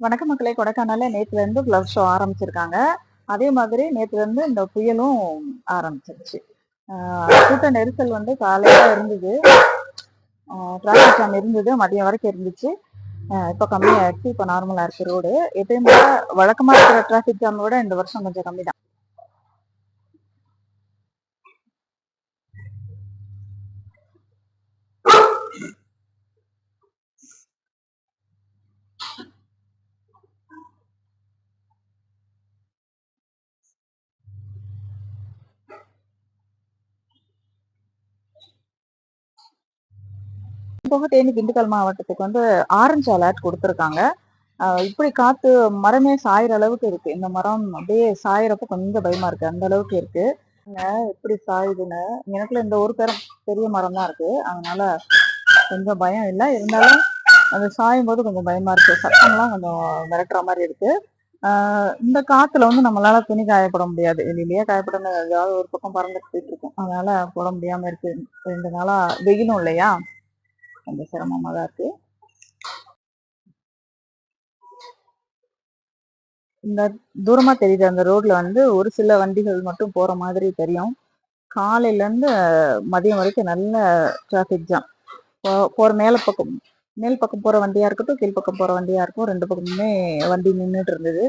வணக்க மக்களே. கொடைக்கானல நேத்துல இருந்து ஷோ ஆரம்பிச்சிருக்காங்க. அதே மாதிரி நேற்றுலேருந்து இருந்து இந்த புயலும் ஆரம்பிச்சிருச்சு. கூட்ட நெரிசல் வந்து காலையில இருந்தது. டிராஃபிக் ஜாம் இருந்தது. மதியம் வரைக்கும் இருந்துச்சு. இப்போ கம்மியாயிடுச்சு. இப்போ நார்மலா இருக்கு ரோடு எப்பயும் போல வழக்கமா இருக்கிற டிராஃபிக் ஜாம் விட இந்த வருஷம் கொஞ்சம் கம்மி தான் போக தேனி திண்டுக்கல் மாவட்டத்துக்கு வந்து ஆரஞ்சு அலர்ட் கொடுத்துருக்காங்க. இப்படி காத்து மரமே சாயிற அளவுக்கு இருக்கு. இந்த மரம் அப்படியே சாயிறப்ப கொஞ்சம் பயமா இருக்கு. அந்த அளவுக்கு இருக்கு. எப்படி சாயுதுன்னு? எனக்குள்ள இந்த ஒரு பேரம் பெரிய மரம் தான் இருக்கு. அதனால கொஞ்சம் பயம் இல்லை. இருந்தாலும் அது சாயும் போது கொஞ்சம் பயமா இருக்கு. சத்தம்லாம் கொஞ்சம் மிரட்டுற மாதிரி இருக்கு. இந்த காத்துல வந்து நம்மளால துணி காயப்பட முடியாது. வெளியிலேயே காயப்பட ஏதாவது ஒரு பக்கம் பறந்துட்டு போயிட்டு இருக்கும். அதனால போட முடியாம இருக்கு. ரெண்டு நாளா வெயிலும் இல்லையா? கொஞ்சம் சிரமமாக தான் இருக்கு. இந்த தூரமா தெரியுது. அந்த ரோட்ல வந்து ஒரு சில வண்டிகள் மட்டும் போற மாதிரி தெரியும். காலையில இருந்து மதியம் வரைக்கும் நல்ல டிராஃபிக் ஜாம் போற மேல பக்கம் மேல் பக்கம் போற வண்டியா இருக்கட்டும் கீழ் பக்கம் போற வண்டியா இருக்கும் ரெண்டு பக்கமுமே வண்டி நின்றுட்டு இருந்தது.